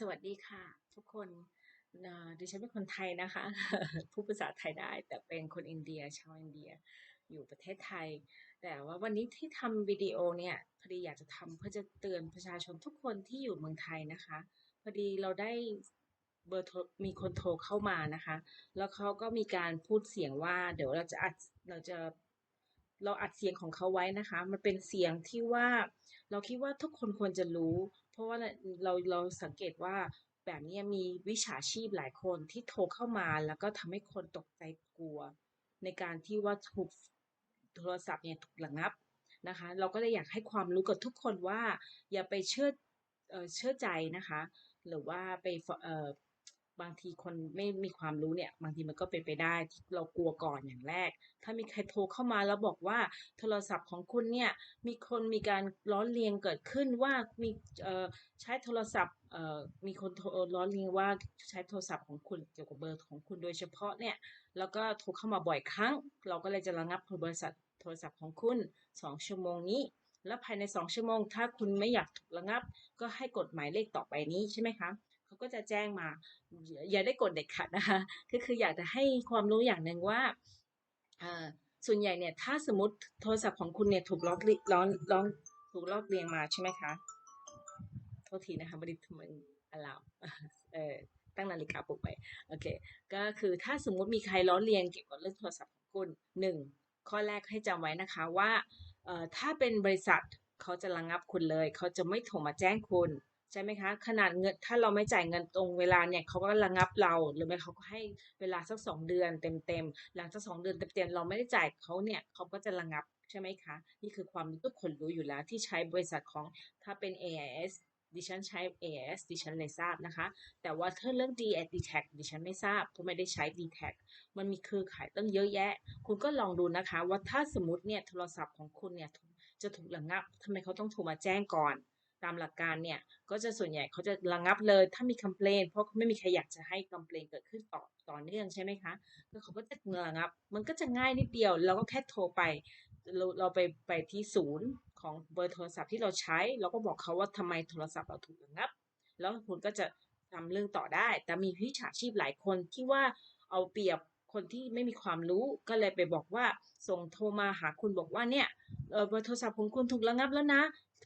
สวัสดีค่ะ ทุกคนดิฉันเป็นคนไทยนะคะพูดภาษาไทยได้ แต่เป็นคนอินเดียชาวอินเดียอยู่ประเทศไทย แต่ว่าวันนี้ที่ทำวิดีโอเนี่ยพอดีอยากจะทำเพื่อจะเตือนประชาชนทุกคนที่อยู่เมืองไทยนะคะ พอดีเราได้เบอร์โทรมีคนโทรเข้ามานะคะ แล้วเขาก็มีการพูดเสียงว่า เดี๋ยวเราจะอัดเราจะ เราอัดเสียงของเขาไว้นะคะ มันเป็นเสียงที่ว่าเราคิดว่าทุกคนควรจะรู้ เพราะว่าเราเราสังเกตว่าแบบนี้มีวิชาชีพหลายคนที่โทรเข้ามาแล้วก็ทำให้คนตกใจกลัว ในการที่ว่าถูกโทรศัพท์เนี่ยถูกระงับนะคะ เราก็เลยอยากให้ความรู้กับทุกคนว่า อย่าไปเชื่อเอ่อเชื่อใจนะคะ หรือว่าไปเอ่อ บางทีคนไม่มีความรู้เนี่ย บางทีมันก็เป็นไปได้ที่เรากลัวก่อนอย่างแรก ถ้ามีใครโทรเข้ามาแล้วบอกว่าโทรศัพท์ของคุณเนี่ยมีคนมีการล้อเลียงเกิดขึ้นว่ามีเอ่อใช้โทรศัพท์เอ่อมีคนโทรล้อเลียงว่าใช้โทรศัพท์ของคุณเกี่ยวกับเบอร์ของคุณโดยเฉพาะเนี่ยแล้วก็โทรเข้ามาบ่อยครั้ง เราก็เลยจะระงับบริษัทโทรศัพท์ของคุณ 2 ชั่วโมงนี้ แล้วภายใน 2 ชั่วโมง ถ้าคุณไม่อยากถูกระงับ ก็ให้กดหมายเลขต่อไปนี้ใช่ไหมคะ เขาก็จะแจ้งมา อย่าได้กดเด็ดขาดนะคะก็คืออยากจะให้ความรู้อย่างหนึ่งว่าส่วนใหญ่เนี่ยถ้าสมมติโทรศัพท์ของคุณเนี่ยถูกล็อกล้อนล้อนถูกลอกเรียงมาใช่ไหมคะโทษทีนะคะไม่ได้ทมันอลามเออตั้งนาฬิกาปลุกไปโอเคก็คือถ้าสมมุติมีใครล้อเลียนเกี่ยวกับเรื่องโทรศัพท์ของคุณหนึ่งข้อแรกให้จำไว้นะคะว่าเอ่อถ้าเป็นบริษัทเขาจะระงงับคุณเลย เขาจะไม่โทรมาแจ้งคุณ ใช่ไหมคะขนาดเงินถ้าเราไม่จ่ายเงินตรงเวลาเนี่ยเขาก็ระงับเราหรือไม่เขาก็ให้เวลาสักสองเดือนเต็มๆหลังจากสองเดือนเต็มๆเราไม่ได้จ่ายเขาเนี่ยเขาก็จะระงับใช่ไหมคะนี่คือความทุกคนรู้อยู่แล้วที่ใช้บริษัทของถ้าเป็น AIS ดิฉันใช้ AIS ดิฉันเลยทราบนะคะ แต่ว่าถ้าเรื่อง d d t a c ดิฉันไม่ทราบเพราะไม่ได้ใช้ d t a c มันมีเครือข่ายตั้งเยอะแยะ คุณก็ลองดูนะคะ ว่าถ้าสมมติเนี่ยโทรศัพท์ของคุณเนี่ยจะถูกระงับทำไมเขาต้องโทรมาแจ้งก่อน ตามหลักการเนี่ย ก็จะส่วนใหญ่เขาจะระงับเลยถ้ามีคอมเพลนเพราะไม่มีใครอยากจะให้คอมเพลนเกิดขึ้นต่อต่อเนื่องใช่ไหมคะก็เขาก็จะระงับ มันก็จะง่ายนิดเดียวเราก็แค่โทรไป เราเราไปไปที่ศูนย์ของเบอร์โทรศัพท์ที่เราใช้ เราก็บอกเขาว่าทำไมโทรศัพท์เราถูกระงับ แล้วคุณก็จะทำเรื่องต่อได้ แต่มีวิชาชีพหลายคนที่ว่าเอาเปรียบคนที่ไม่มีความรู้ก็เลยไปบอกว่าส่งโทรมาหาคุณบอกว่าเนี่ยเบอร์โทรศัพท์ของคุณถูกระงับแล้วนะ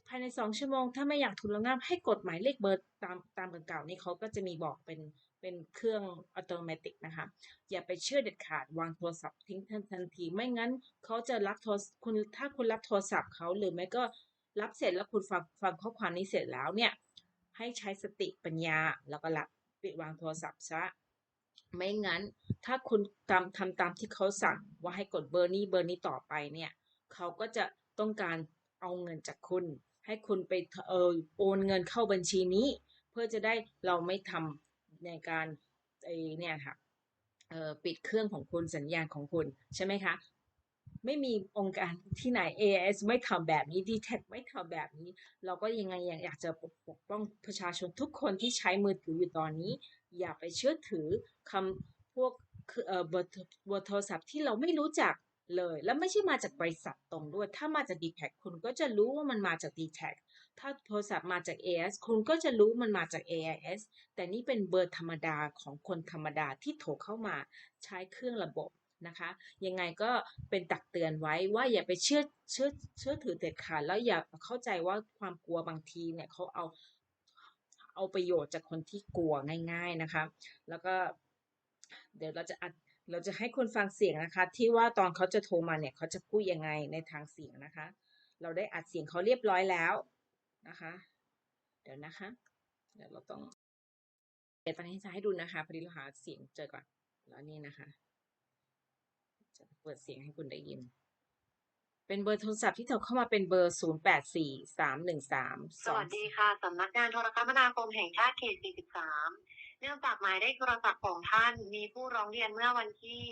ภายในสองชั่วโมง ถ้าไม่อยากถูกระงับให้กดหมายเลขเบอร์ตามตามเบอร์เก่านี่เขาก็จะมีบอกเป็นเป็นเครื่องอัตโนมัตินะคะ อย่าไปเชื่อเด็ดขาดวางโทรศัพท์ทิ้งทันทันที ไม่งั้นเขาจะรับโทรคุณถ้าคุณรับโทรศัพท์เขาหรือไม่ก็รับเสร็จแล้วคุณฟังฟังข้อความนี้เสร็จแล้วเนี่ย ให้ใช้สติปัญญาแล้วก็รับปิดวางโทรศัพท์ซะไม่งั้น ถ้าคุณทำทำตามที่เขาสั่งว่าให้กดเบอร์นี้เบอร์นี้ต่อไปเนี่ย เขาก็จะต้องการเอาเงินจากคุณ ให้คุณไปเออโอนเงินเข้าบัญชีนี้ เพื่อจะได้เราไม่ทำในการไอเนี่ยค่ะเออปิดเครื่องของคุณสัญญาณของคุณใช่ไหมคะไม่มีองค์การที่ไหน AIS ไม่ทำแบบนี้ d t แทไม่ทำแบบนี้ เราก็ยังไงอยากจะปกป้องประชาชนทุกคนที่ใช้มือถืออยู่ตอนนี้ อย่าไปเชื่อถือคำพวกเออเบอร์โทรศัพท์ที่เราไม่รู้จัก เลย แล้วไม่ใช่มาจากบริษัทตรงด้วย ถ้ามาจาก d t แทคุณก็จะรู้ว่ามันมาจาก d t แทถ้าโทรศัพท์มาจาก AIS คุณก็จะรู้มันมาจาก AIS แต่นี่เป็นเบอร์ธรรมดาของคนธรรมดาที่โทรเข้ามาใช้เครื่องระบบนะคะ ยังไงก็เป็นตักเตือนไว้ว่าอย่าไปเชื่อเชื่อเชื่อถือเด็ดขาดแล้วอย่าเข้าใจว่าความกลัวบางทีเนี่ยเขาเอาเอาประโยชน์จากคนที่กลัวง่าย ๆนะคะ แล้วก็เดี๋ยวเราจะอัด เราจะให้คุณฟังเสียงนะคะ ที่ว่าตอนเขาจะโทรมาเนี่ยเขาจะพูดยังไงในทางเสียงนะคะ เราได้อัดเสียงเขาเรียบร้อยแล้วนะคะ เดี๋ยวนะคะ เดี๋ยวเราต้องเดี๋ยวตอนนี้จะให้ดูนะคะพอดีเราหาเสียงเจอก่อนแล้วนี่นะคะ จะเปิดเสียงให้คุณได้ยิน เป็นเบอร์โทรศัพท์ที่โทรเข้ามาเป็นเบอร์ 0 8 4 3 1 3 สวัสดีค่ะสำนักงานโทรคมนาคมแห่งชาติเขต43 เนื่องจากหมายเลขโทรศัพท์ของท่านมีผู้ร้องเรียนเมื่อวันที่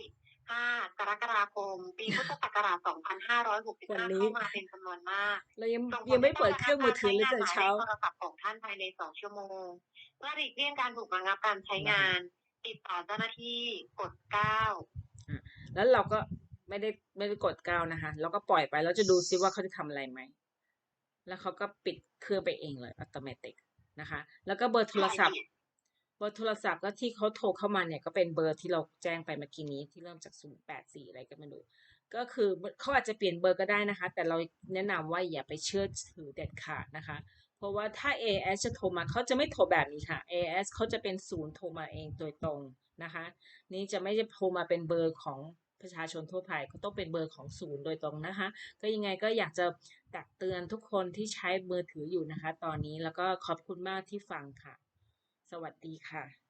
5 กรกฎาคม ปีพุทธศักราช 2565เข้ามาเป็นจำนวนมากเรายังยังไม่เปิดเครื่องมือถือเลยแต่เช้าโทรศัพท์ของท่านภายใน 2 ชั่วโมง เพื่อหลีกเลี่ยงการถูกระงับการใช้งาน ติดต่อเจ้าหน้าที่กด 9 แล้วเราก็ไม่ได้ไม่ได้กดก้าวนะคะเราก็ปล่อยไปแล้วจะดูซิว่าเขาจะทำอะไรไหม แล้วเขาก็ปิดเครื่องไปเองเลยอัตโนมัตินะคะ แล้วก็เบอร์โทรศัพท์ เบอร์โทรศัพท์ก็ที่เขาโทรเข้ามาเนี่ยก็เป็นเบอร์ที่เราแจ้งไปเมื่อกี้นี้ที่เริ่มจาก 084 อะไรก็ไม่รู้ ก็คือเขาอาจจะเปลี่ยนเบอร์ก็ได้นะคะ แต่เราแนะนำว่าอย่าไปเชื่อถือเด็ดขาดนะคะ เพราะว่าถ้า AS จะโทรมาเขาจะไม่โทรแบบนี้ค่ะ AS เขาจะเป็นศูนย์โทรมาเองโดยตรงนะคะ นี่จะไม่ได้โทรมาเป็นเบอร์ของประชาชนทั่วไปเขาต้องเป็นเบอร์ของศูนย์โดยตรงนะคะ ก็ยังไงก็อยากจะตักเตือนทุกคนที่ใช้มือถืออยู่นะคะ ตอนนี้แล้วก็ขอบคุณมากที่ฟังค่ะ สวัสดีค่ะ